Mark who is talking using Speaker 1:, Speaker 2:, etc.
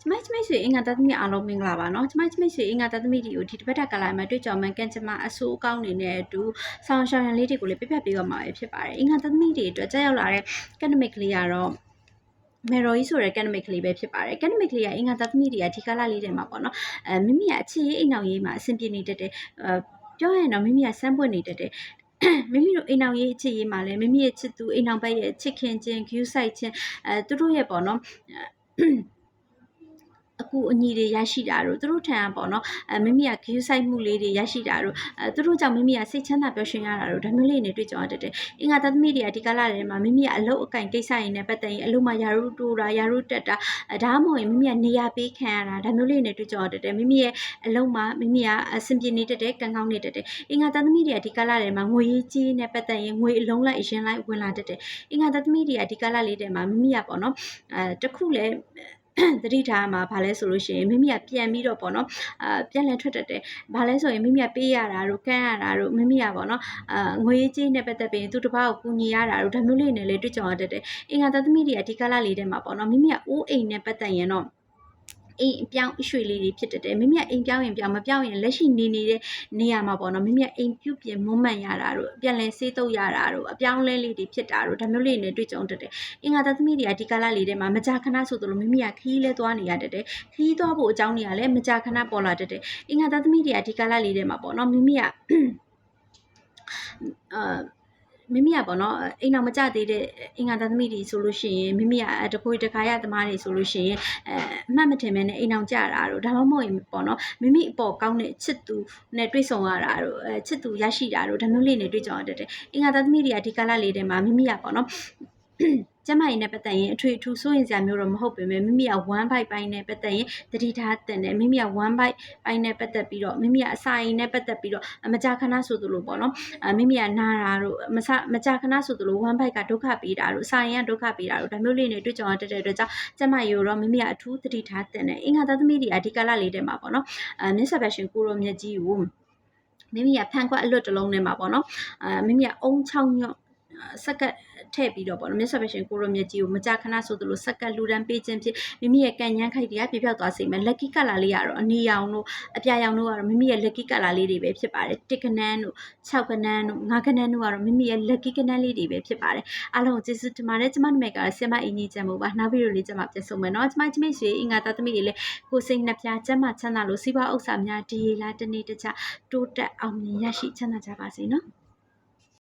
Speaker 1: ကျမကျမဆွေအင်္ဂါတသမီအားလုံးမင်္ဂလာပါနော်ကျမကျမဆွေအင်္ဂါတသမီဒီကိုဒီတစ်ပတ်တက်ကလာမှာတွေ့ကြုံမှန်ကန်ကျမအဆိုးအကောင်းနေတဲ့အတူဆောင်းရှောင်းရန်လေးတွေကိုလည်းပြပြပေးတော့မှာဖြစ်ပါတယ်အင်္ဂါတသမီတွေအတွက်ကြောက်ရောက်လာတဲ့ academic လေးကတော့မေရိုကြီးဆိုတဲ့ academic လေးပဲဖြစ်ပါတယ် academic လေးကအင်္ဂါတသမီတွေကဒီကာလလေးတွေမှာပေါ့နော်အဲမိမိကအခြေရေးအိမ်အောင်ရေးမှာအဆင်ပြေနေတတ်တယ်ပြောရရင်တော့မိမိကစမ်းပွင့်နေတတ်တယ်မိမိတို့အိမ်အောင်ရေးအချစ်ရေးမှာလည်းမိမိရဲ့ချစ်သူအိမ်အောင်ဘက်ရဲ့ချစ်ခင်ခြင်း view site ခြင်းအဲသူတို့ရဲ့ပေါ့နော် အကူအညီတွေရရှိတာတို့သူတို့ထံကပေါ့နော်အဲမိမိက view site မှုလေးတွေရရှိတာတို့အဲသူတို့ကြောင့်မိမိကစိတ်ချမ်းသာပျော်ရွှင်ရတာတို့ဒါမျိုးလေးတွေတွေ့ကြရတတ်တယ်အင်္ဂါသမီးတွေကဒီကာလထဲမှာမိမိကအလုပ်အကင်ကိစ္စရင်းနဲ့ပတ်သက်ရင်အလုပ်မှာယာရုတိုးတာယာရုတက်တာအဲဒါမှမဟုတ်ရင်မိမိကနေရာပေးခံရတာဒါမျိုးလေးတွေတွေ့ကြရတတ်တယ်မိမိရဲ့အလုပ်မှာမိမိကအဆင်ပြေနေတတ်တယ်ကံကောင်းနေတတ်တယ်အင်္ဂါသမီးတွေကဒီကာလထဲမှာငွေရေးကြီးနဲ့ပတ်သက်ရင်ငွေအလုံးလိုက်အရင်လိုက်ဝင်လာတတ်တယ်အင်္ဂါသမီးတွေကဒီကာလလေးထဲမှာမိမိကပေါ့နော်အဲတခုလည်း သတိထားမှာဘာလဲဆိုလို့ရှိရင်မိမိကပြန်ပြီးတော့ပေါ့နော်အာပြန်လည်ထွက်တတ်တယ်ဘာလဲဆိုရင်မိမိကပေးရတာတို့ကမ်းရတာတို့မိမိကပေါ့နော်အာငွေကြေးနဲ့ပတ်သက်ပြီးသူတစ်ပါးကိုကူညီရတာတို့ဒါမျိုးလေးနဲ့လည်းတွေ့ကြုံရတတ်တယ်အင်္ဂါသမီးတွေအဓိကလလေးထဲမှာပေါ့နော်မိမိကအိုးအိမ်နဲ့ပတ်သက်ရင်တော့ အိမ်အပြောင်းအရွှေ့လေးတွေဖြစ်တတ်တယ်မိမိကအိမ်ပြောင်းရင်ပြောင်းမပြောင်းရင်လက်ရှိနေနေတဲ့နေရာမှာပေါ့နော်မိမိကအိမ်ပြုတ်ပြင်မွမ်းမံရတာတို့ပြန်လဲဆေးတုပ်ရတာတို့အပြောင်းလဲလေးတွေဖြစ်တာတို့ဒါမျိုးလေးနဲ့တွေ့ကြုံတတ်တယ်အင်္ဂါသမီးတွေကဒီကာလလေးထဲမှာမကြာခဏဆိုသလိုမိမိကခီးလဲသွားနေရတတ်တယ်ခီးသွားဖို့အကြောင်းတွေကလည်းမကြာခဏပေါ်လာတတ်တယ်အင်္ဂါသမီးတွေကဒီကာလလေးထဲမှာပေါ့နော်မိမိကအာ မိမိကပေါ့နော်အိမ်အောင်မကြသေးတဲ့အင်္ဂါသားသမီးတွေဆိုလို့ရှိရင်မိမိကတခွေတခါရသမားတွေဆိုလို့ရှိရင်အဲအမှတ်မထင်မဲနဲ့အိမ်အောင်ကြတာတို့ဒါမှမဟုတ်ရင်ပေါ့နော်မိမိအပေါ်ကောင်းတဲ့ချစ်သူနဲ့တွေ့ဆုံရတာတို့အဲချစ်သူရရှိတာတို့ဒါမျိုးလေးနဲ့တွေ့ကြရတတ်တယ်အင်္ဂါသားသမီးတွေကဒီကာလလေးထဲမှာမိမိကပေါ့နော် ကျမကြီးနဲ့ပတ်သက်ရင်အထွေအထူးစိုးရင်စရာမျိုးတော့မဟုတ်ပေမဲ့မိမိက1 byte ပိုင်းနဲ့ပတ်သက်ရင်တတိထားတင်တယ်မိမိက1 byte ပိုင်းနဲ့ပတ်သက်ပြီးတော့မိမိကအစာရင်နဲ့ပတ်သက်ပြီးတော့မကြာခဏဆိုသလိုပေါ့နော်အမိမိကနာတာတို့မစမကြာခဏဆိုသလို1 byte ကဒုက္ခပေးတာတို့စာရင်ကဒုက္ခပေးတာတို့ဒါမျိုးလေးတွေတွေ့ကြုံရတတ်တဲ့အတွက်ကြောင့်ကျမကြီးတော့မိမိကအထူးတတိထားတင်တယ်အင်္ဂါသားသမီးတွေအဓိကလလေးတဲ့မှာပေါ့နော်အမြတ်ဆဘရှင်ကိုရောမြတ်ကြီးကိုမိမိကဖန်ခွက်အလွတ်တစ်လုံးနဲ့မှာပေါ့နော်အဲမိမိကအုံချောင်းညော့ စက်ကတ်ထည့်ပြီးတော့ပေါ့နော်မြတ်စွာဘုရားကိုရောမြတ်ကြီးကိုမကြာခဏဆိုသလိုစက္ကန့်လူတန်းပေးခြင်းဖြင့်မိမိရဲ့ကံဉန်းခိုက်တွေကပြပြောက်သွားစေမယ် lucky color လေးကတော့အနီရောင်တို့အပြာရောင်တို့ကတော့မိမိရဲ့ lucky color လေးတွေပဲဖြစ်ပါတယ်တစ်ကနန်းတို့6ကနန်းတို့9ကနန်းတို့ကတော့မိမိရဲ့ lucky ကနန်းလေးတွေပဲဖြစ်ပါတယ်အားလုံးကျေးဇူးတင်ပါတယ်ကျမနာမည်ကဆင်မအင်းကြီးချမ်းမို့ပါနောက်ဗီဒီယိုလေးကျမပြန်ဆုံးမယ်နော်ကျမချင်းမိတ်ဆွေအင်္ဂါသားသမီးတွေလည်းကိုစိတ်နှပြကျမ်းမချမ်းသာလို့စီးပွားဥစ္စာများဒီလာတနေ့တခြားတိုးတက်အောင်မြင်ရရှိချမ်းသာကြပါစေနော်